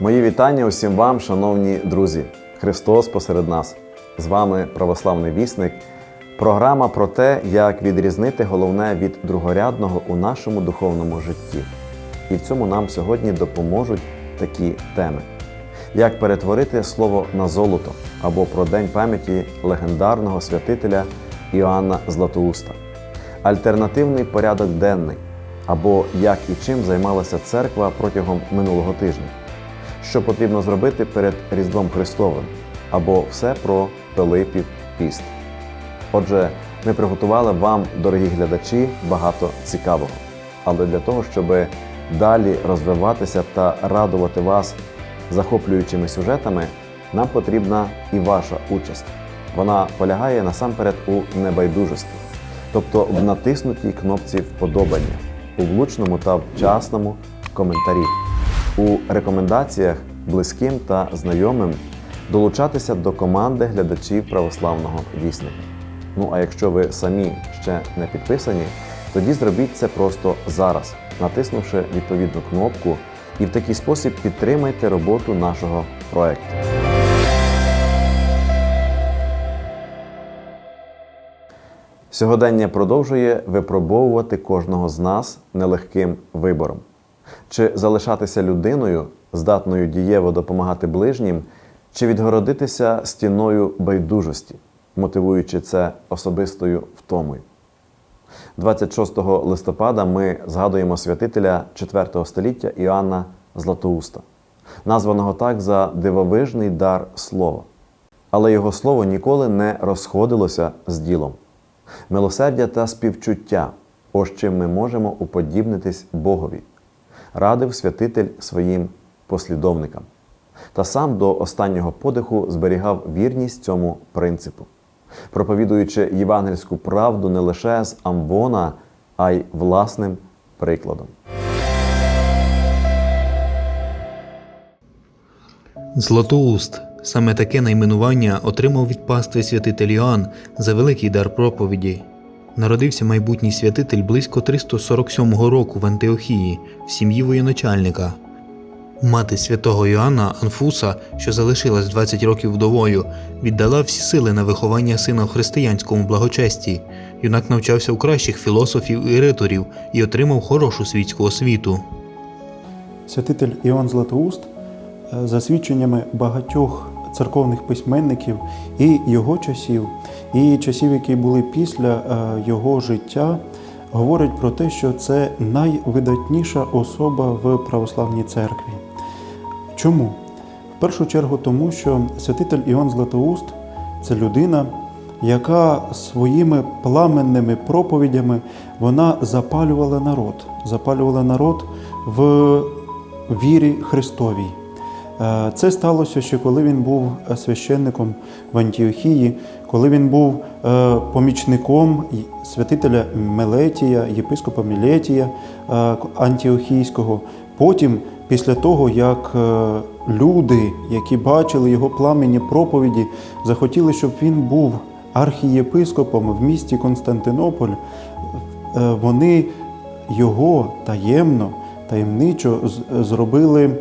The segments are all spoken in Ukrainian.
Мої вітання усім вам, шановні друзі. Христос посеред нас. З вами православний вісник. Програма про те, як відрізнити головне від другорядного у нашому духовному житті. І в цьому нам сьогодні допоможуть такі теми: як перетворити слово на золото або про день пам'яті легендарного святителя Іоанна Златоуста, альтернативний порядок денний або як і чим займалася церква протягом минулого тижня, що потрібно зробити перед Різдвом Христовим, або все про Пилипів піст. Отже, ми приготували вам, дорогі глядачі, багато цікавого. Але для того, щоб далі розвиватися та радувати вас захоплюючими сюжетами, нам потрібна і ваша участь. Вона полягає насамперед у небайдужості, тобто в натиснутій кнопці вподобання, у влучному та вчасному коментарі, у рекомендаціях близьким та знайомим долучатися до команди глядачів православного вісника. Ну а якщо ви самі ще не підписані, тоді зробіть це просто зараз, натиснувши відповідну кнопку, і в такий спосіб підтримайте роботу нашого проекту. Сьогодення продовжує випробовувати кожного з нас нелегким вибором: чи залишатися людиною, здатною дієво допомагати ближнім, чи відгородитися стіною байдужості, мотивуючи це особистою втомою. 26 листопада ми згадуємо святителя 4 століття Іоанна Златоуста, названого так за дивовижний дар слова. Але його слово ніколи не розходилося з ділом. Милосердя та співчуття, ось чим ми можемо уподібнитись Богові, радив святитель своїм послідовникам. Та сам до останнього подиху зберігав вірність цьому принципу, проповідуючи євангельську правду не лише з амвона, а й власним прикладом. Златоуст саме таке найменування отримав від пастви святитель Іоанн за великий дар проповіді. Народився майбутній святитель близько 347 року в Антиохії в сім'ї воєначальника. Мати святого Йоанна Анфуса, що залишилась 20 років вдовою, віддала всі сили на виховання сина в християнському благочесті. Юнак навчався у кращих філософів і риторів і отримав хорошу світську освіту. Святитель Іоанн Златоуст, е, за свідченнями багатьох церковних письменників і його часів, і часів, які були після е, його життя, говорять про те, що це найвидатніша особа в православній церкві. Чому? В першу чергу тому, що святитель Іоанн Златоуст це людина, яка своїми пламенними проповідями вона запалювала народ, запалювала народ в вірі Христовій. Е, Це сталося ще коли він був священником в Антіохії, коли він був е, помічником святителя Мелетія, єпископа Мілетія е, Антіохійського. Потім, після того, як е, люди, які бачили його пламенні проповіді, захотіли, щоб він був архієпископом в місті Константинополь, е, вони його таємно, таємничо зробили, е,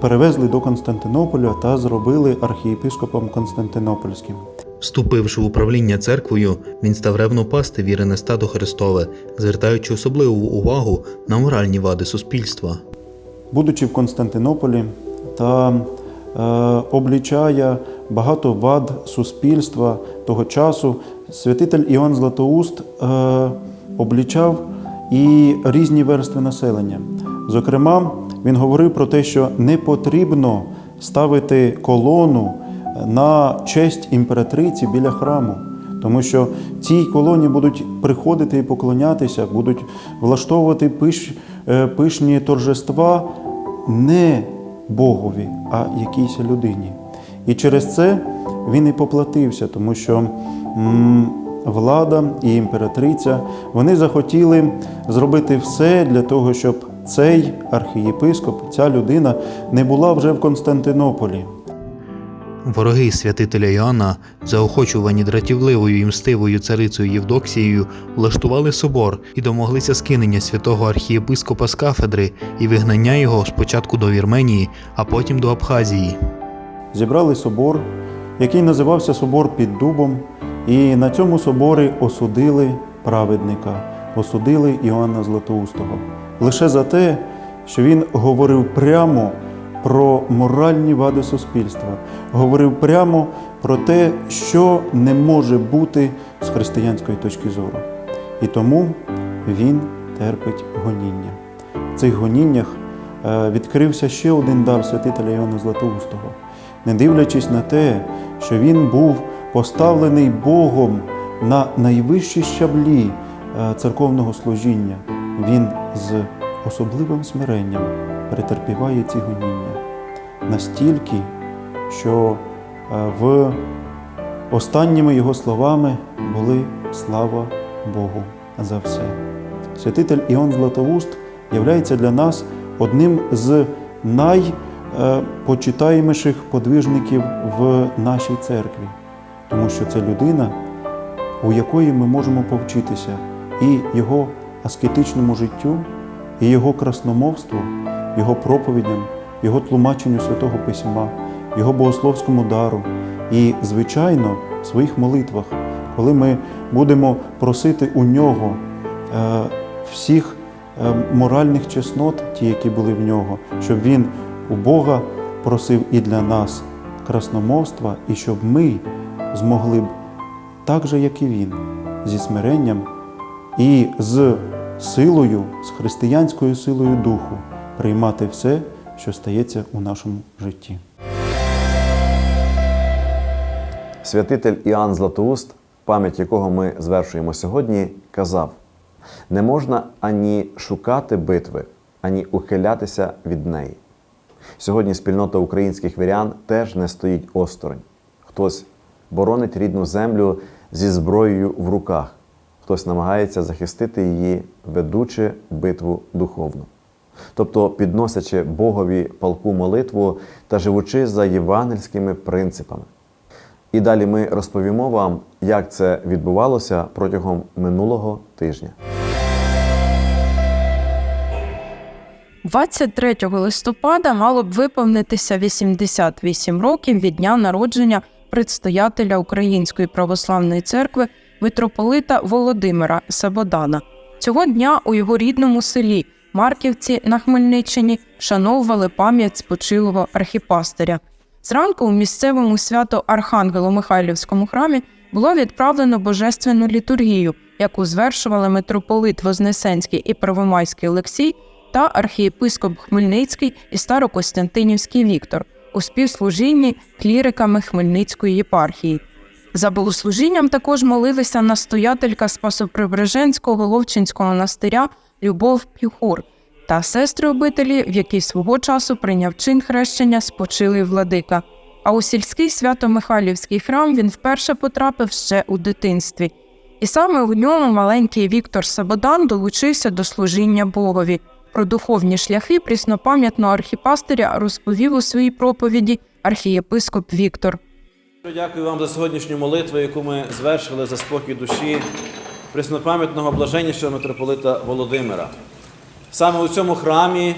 перевезли до Константинополя та зробили архієпископом Константинопольським. Вступивши в управління церквою, він став ревно пасти вірене стадо Христове, звертаючи особливу увагу на моральні вади суспільства. Будучи в Константинополі та е, облічає багато вад суспільства того часу, святитель Іоанн Златоуст е, облічав і різні верстви населення. Зокрема, він говорив про те, що не потрібно ставити колону на честь імператриці біля храму. Тому що цій колоні будуть приходити і поклонятися, будуть влаштовувати пиш, е, пишні торжества не Богові, а якійсь людині. І через це він і поплатився, тому що влада і імператриця вони захотіли зробити все для того, щоб цей архієпископ, ця людина не була вже в Константинополі. Вороги святителя Іоанна, заохочувані дратівливою і мстивою царицею Євдоксією, влаштували собор і домоглися скинення святого архієпископа з кафедри і вигнання його спочатку до Вірменії, а потім до Абхазії. Зібрали собор, який називався Собор під Дубом, і на цьому соборі осудили праведника, осудили Іоанна Златоустого. Лише за те, що він говорив прямо про моральні вади суспільства, говорив прямо про те, що не може бути з християнської точки зору. І тому він терпить гоніння. В цих гоніннях е, відкрився ще один дар святителя Іоанна Златоустого. Не дивлячись на те, що він був поставлений Богом на найвищі щаблі е, церковного служіння, він з особливим смиренням претерпіває ці гоніння настільки, що е, в останніми його словами були слава Богу за все. Святитель Іон Златоуст являється для нас одним з найпочитаєміших подвижників в нашій церкві, тому що це людина, у якої ми можемо повчитися і його аскетичному життю, і його красномовству, його проповідям, його тлумаченню Святого Письма, його богословському дару і, звичайно, в своїх молитвах, коли ми будемо просити у нього е, всіх е, моральних чеснот, ті, які були в нього, щоб він у Бога просив і для нас красномовства, і щоб ми змогли б так же, як і він, зі смиренням і з силою, з християнською силою духу приймати все, що стається у нашому житті. Святитель Іоанн Златоуст, пам'ять якого ми звершуємо сьогодні, казав: не можна ані шукати битви, ані ухилятися від неї. Сьогодні спільнота українських вірян теж не стоїть осторонь. Хтось боронить рідну землю зі зброєю в руках, хтось намагається захистити її, ведучи битву духовну. Тобто підносячи Богові палку молитву та живучи за євангельськими принципами. І далі ми розповімо вам, як це відбувалося протягом минулого тижня. 23 листопада мало б виповнитися 88 років від дня народження предстоятеля Української православної церкви митрополита Володимира Сабодана. Цього дня у його рідному селі Марківці на Хмельниччині вшановували пам'ять спочилого архіпастиря. Зранку у місцевому свято Архангело-Михайлівському храмі було відправлено божественну літургію, яку звершували митрополит Вознесенський і Первомайський Олексій та архієпископ Хмельницький і Старокостянтинівський Віктор у співслужінні кліриками Хмельницької єпархії. За богослужінням також молилися настоятелька Спасоприбереженського Головчинського монастиря Любов Пюхур та сестри обителі, в якій свого часу прийняв чин хрещення спочилий владика. А у сільський свято-Михайлівський храм він вперше потрапив ще у дитинстві. І саме у ньому маленький Віктор Сабодан долучився до служіння Богові. Про духовні шляхи пріснопам'ятного архіпастиря розповів у своїй проповіді архієпископ Віктор. Дякую вам за сьогоднішню молитву, яку ми звершили за спокій душі преснопам'ятного блаженнішого митрополита Володимира. Саме у цьому храмі,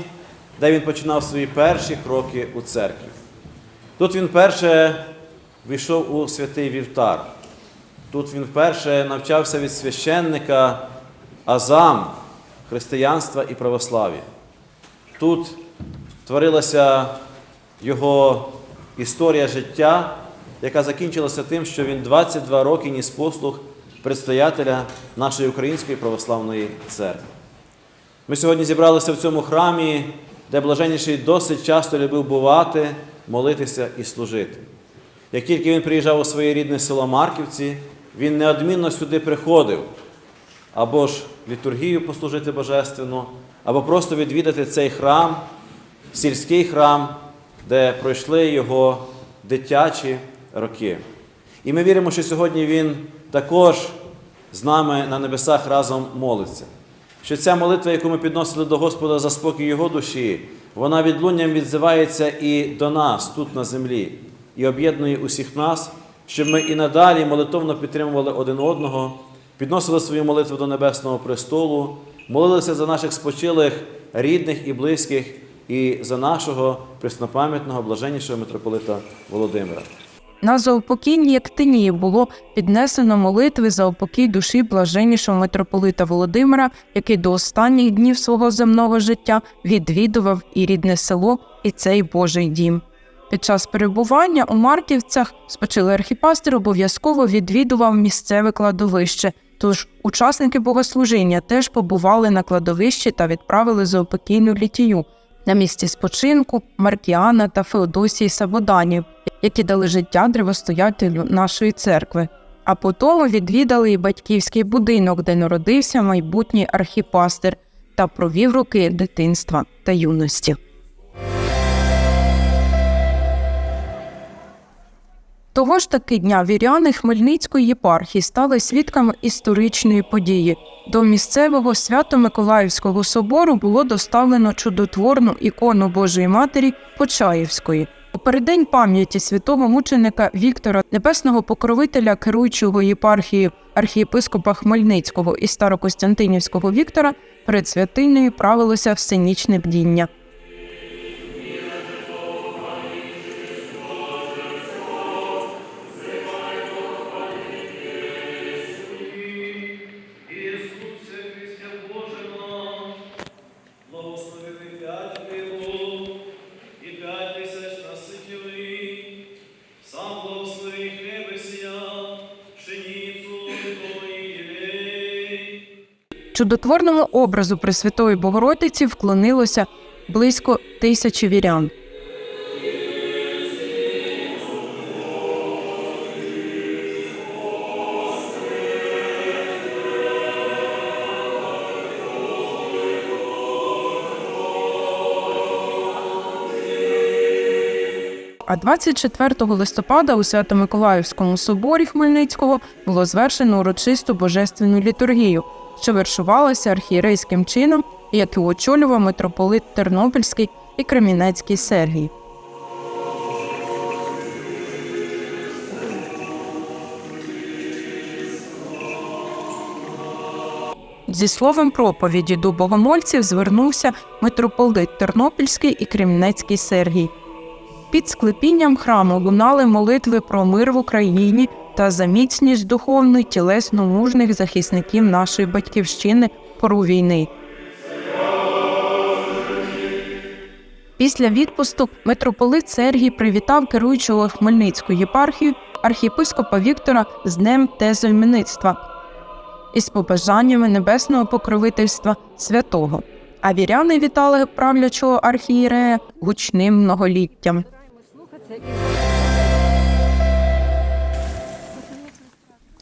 де він починав свої перші кроки у церкві. Тут він вперше війшов у святий вівтар. Тут він вперше навчався від священника азам християнства і православ'я. Тут творилася його історія життя, яка закінчилася тим, що він 22 роки ніс послуг предстоятеля нашої Української православної церкви. Ми сьогодні зібралися в цьому храмі, де блаженніший досить часто любив бувати, молитися і служити. Як тільки він приїжджав у своє рідне село Марківці, він неодмінно сюди приходив або ж літургію послужити божественну, або просто відвідати цей храм, сільський храм, де пройшли його дитячі роки. І ми віримо, що сьогодні він також з нами на небесах разом молиться. Що ця молитва, яку ми підносили до Господа за спокій Його душі, вона відлунням відзивається і до нас тут на землі. і об'єднує усіх нас, щоб ми і надалі молитовно підтримували один одного, підносили свою молитву до Небесного престолу, молилися за наших спочилих рідних і близьких, і за нашого преснопам'ятного блаженнішого митрополита Володимира. На заупокійній Єктинії було піднесено молитви за упокій душі блаженнішого митрополита Володимира, який до останніх днів свого земного життя відвідував і рідне село, і цей Божий дім. Під час перебування у Марківцях спочилий архіпастир обов'язково відвідував місцеве кладовище. Тож учасники богослужіння теж побували на кладовищі та відправили заупокійну літію на місці спочинку Маркіана та Феодосії Сабоданів, які дали життя древостоятелю нашої церкви. А потім відвідали і батьківський будинок, де народився майбутній архіпастир та провів роки дитинства та юності. Того ж таки дня віряни Хмельницької єпархії стали свідками історичної події. До місцевого свято-Миколаївського собору було доставлено чудотворну ікону Божої Матері Почаївської. У переддень пам'яті святого мученика Віктора, небесного покровителя керуючого єпархією архієпископа Хмельницького і Старокостянтинівського Віктора, перед святиною правилося всенічне бдіння. Ісусе Христе Боже наш, благословити п'ять крило і п'ять тисяч наситівий, сам благослови хлебесія, пшеницю єлей. Чудотворному образу Пресвятої Богородиці вклонилося близько тисячі вірян. А 24 листопада у Свято-Миколаївському соборі Хмельницького було звершено урочисту божественну літургію, що вершувалася архієрейським чином, яку очолював митрополит Тернопільський і Кремінецький Сергій. Зі словом проповіді до богомольців звернувся митрополит Тернопільський і Кремінецький Сергій. Під склепінням храму лунали молитви про мир в Україні та за міцність духовну тілесно мужних захисників нашої батьківщини пору війни. Після відпусту митрополит Сергій привітав керуючого Хмельницькою єпархію архієпископа Віктора з Днем Тезойменництва із побажаннями небесного покровительства святого. А віряни вітали правлячого архієрея гучним многоліттям.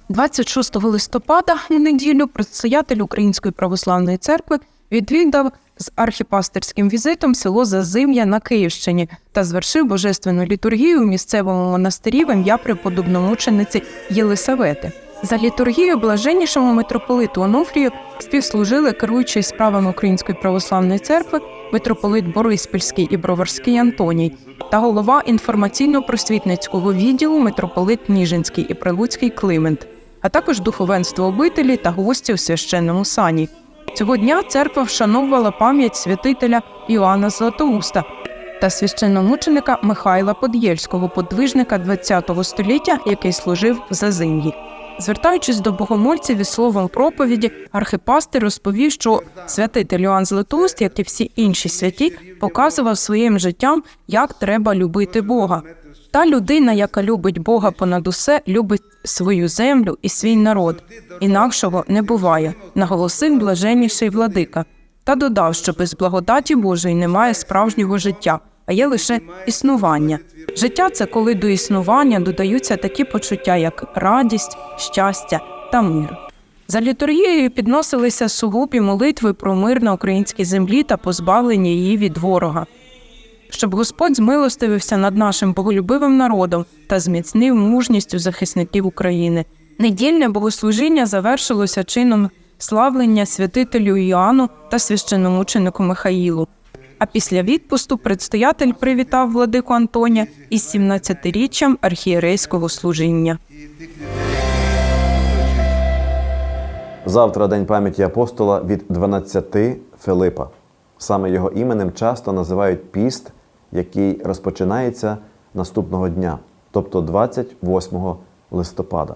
26 листопада у неділю предстоятель Української православної церкви відвідав з архіпастерським візитом село Зазим'я на Київщині та звершив божественну літургію у місцевому монастирі в ім'я преподобномучениці Єлисавети. За літургією блаженнішому митрополиту Онуфрію співслужили керуючий справами Української православної церкви митрополит Бориспільський і Броварський Антоній та голова інформаційно-просвітницького відділу митрополит Ніжинський і Прилуцький Климент, а також духовенство обителі та гості у священному сані. Цього дня церква вшановувала пам'ять святителя Іоанна Златоуста та священномученика Михайла Подєльського, подвижника ХХ століття, який служив в Зазим'ї. Звертаючись до богомольців із словом проповіді, архипастир розповів, що святитель Іоанн Златоуст, як і всі інші святі, показував своїм життям, як треба любити Бога. Та людина, яка любить Бога понад усе, любить свою землю і свій народ. Інакшого не буває, наголосив блаженніший владика. Та додав, що без благодаті Божої немає справжнього життя, а є лише існування. Життя це коли до існування додаються такі почуття, як радість, щастя та мир. За літургією підносилися сугубі молитви про мир на українській землі та позбавлення її від ворога. Щоб Господь змилостивився над нашим боголюбивим народом та зміцнив мужністю захисників України. Недільне богослужіння завершилося чином славлення святителю Іоанну та священномученику Михаїлу. А після відпусту предстоятель привітав владику Антонія із 17-річчям архієрейського служіння. Завтра день пам'яті апостола від 12 Филипа. Саме його іменем часто називають піст, який розпочинається наступного дня, тобто 28 листопада.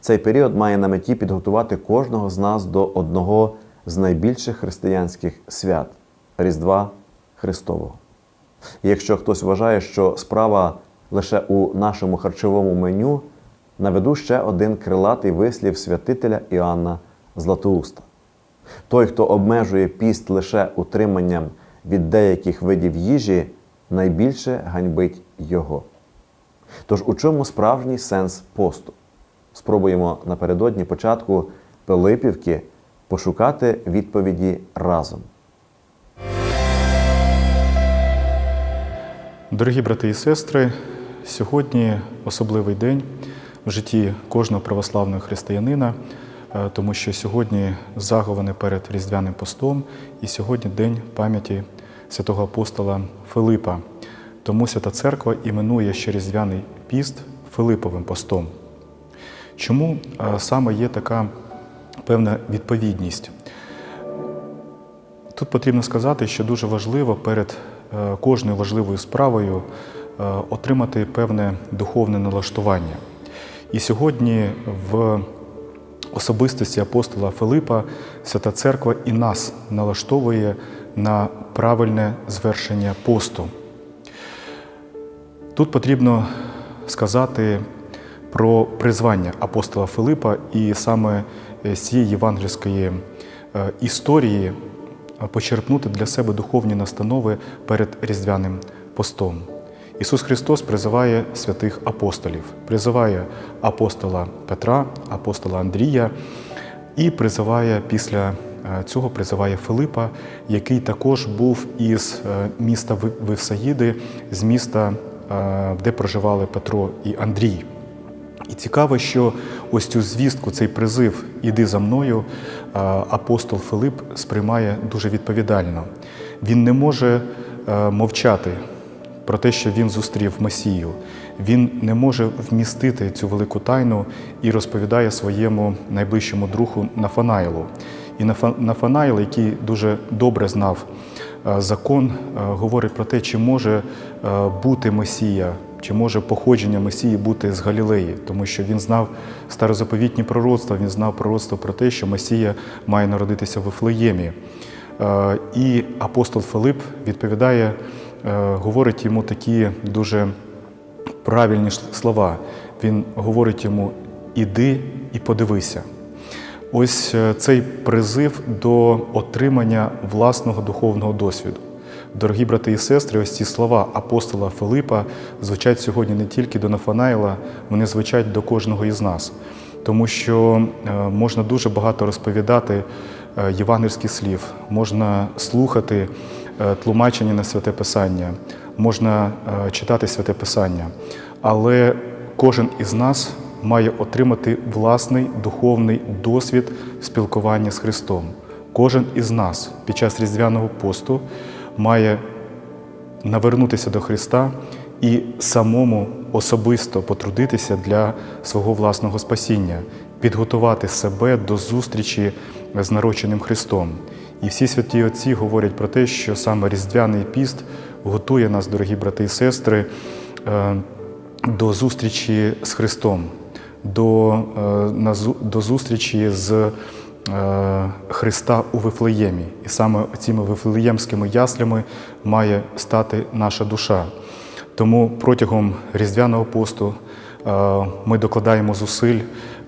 Цей період має на меті підготувати кожного з нас до одного з найбільших християнських свят Різдва Христового. І якщо хтось вважає, що справа лише у нашому харчовому меню, наведу ще один крилатий вислів святителя Іоанна Златоуста. Той, хто обмежує піст лише утриманням від деяких видів їжі, найбільше ганьбить його. Тож у чому справжній сенс посту? Спробуємо напередодні початку Пилипівки пошукати відповіді разом. Дорогі брати і сестри, сьогодні особливий день в житті кожного православного християнина, е, тому що сьогодні заговане перед Різдвяним постом, і сьогодні день пам'яті святого апостола Филипа. Тому Свята Церква іменує ще Різдвяний піст Филиповим постом. Чому е, саме є така певна відповідність? Тут потрібно сказати, що дуже важливо перед кожною важливою справою е, отримати певне духовне налаштування. І сьогодні в особистості апостола Филипа Свята Церква і нас налаштовує на правильне звершення посту. Тут потрібно сказати про призвання апостола Филипа і саме з цієї євангельської е, історії е, почерпнути для себе духовні настанови перед Різдвяним постом. Ісус Христос призиває святих апостолів, призиває апостола Петра, апостола Андрія і призиває після е, цього призиває Филипа, який також був із е, міста Ви- Вифсаїди, з міста, е, де проживали Петро і Андрій. І цікаво, що ось цю звістку, цей призив Іди за мною, апостол Филип сприймає дуже відповідально. Він не може е, мовчати про те, що він зустрів Месію. Він не може вмістити цю велику тайну і розповідає своєму найближчому другу Нафанаїлу. І Нафа- Нафанаїл, який дуже добре знав е, закон, е, говорить про те, чи може бути Месія, чи може походження Месії бути з Галілеї, тому що він знав старозаповітні пророцтва, він знав пророцтво про те, що Месія має народитися в Вифлеємі. Е, І апостол Филип відповідає, е, говорить йому такі дуже правильні слова. Він говорить йому: іди і подивися. Ось е, цей призив до отримання власного духовного досвіду. Дорогі брати і сестри, ось ці слова апостола Филипа звучать сьогодні не тільки до Нафанаїла, вони звучать до кожного із нас. Тому що е, можна дуже багато розповідати е, євангельських слів, можна слухати е, тлумачення на святе Писання, можна читати святе Писання, але кожен із нас має отримати власний духовний досвід спілкування з Христом. Кожен із нас під час різдвяного посту має навернутися до Христа і самому особисто потрудитися для свого власного спасіння, підготувати себе до зустрічі з народженим Христом. І всі святі Отці говорять про те, що саме Різдвяний піст готує нас, дорогі брати і сестри, е, до зустрічі з Христом, до, е, до зустрічі з Христа у Вифлеємі. І саме цими вифлеємськими яслями має стати наша душа. Тому протягом Різдвяного посту е, ми докладаємо зусиль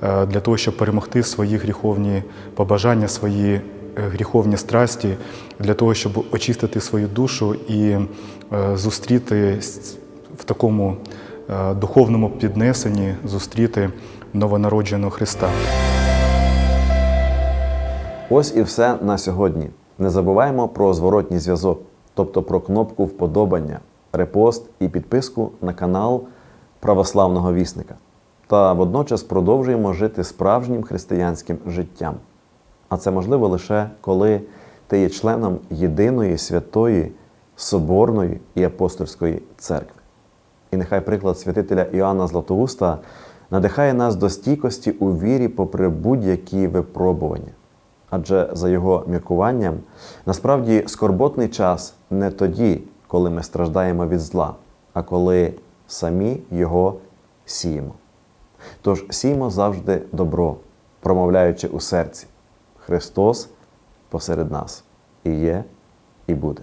е, для того, щоб перемогти свої гріховні побажання, свої е, гріховні страсті, для того, щоб очистити свою душу і е, зустріти в такому е, духовному піднесенні, зустріти новонародженого Христа. Ось і все на сьогодні. Не забуваємо про зворотній зв'язок, тобто про кнопку вподобання, репост і підписку на канал Православного Вісника. Та водночас продовжуємо жити справжнім християнським життям. А це можливо лише коли ти є членом єдиної святої, соборної і апостольської церкви. І нехай приклад святителя Іоанна Златоуста надихає нас до стійкості у вірі попри будь-які випробування. Адже за його міркуванням, насправді скорботний час не тоді, коли ми страждаємо від зла, а коли самі його сіємо. Тож сіємо завжди добро, промовляючи у серці: Христос посеред нас і є, і буде.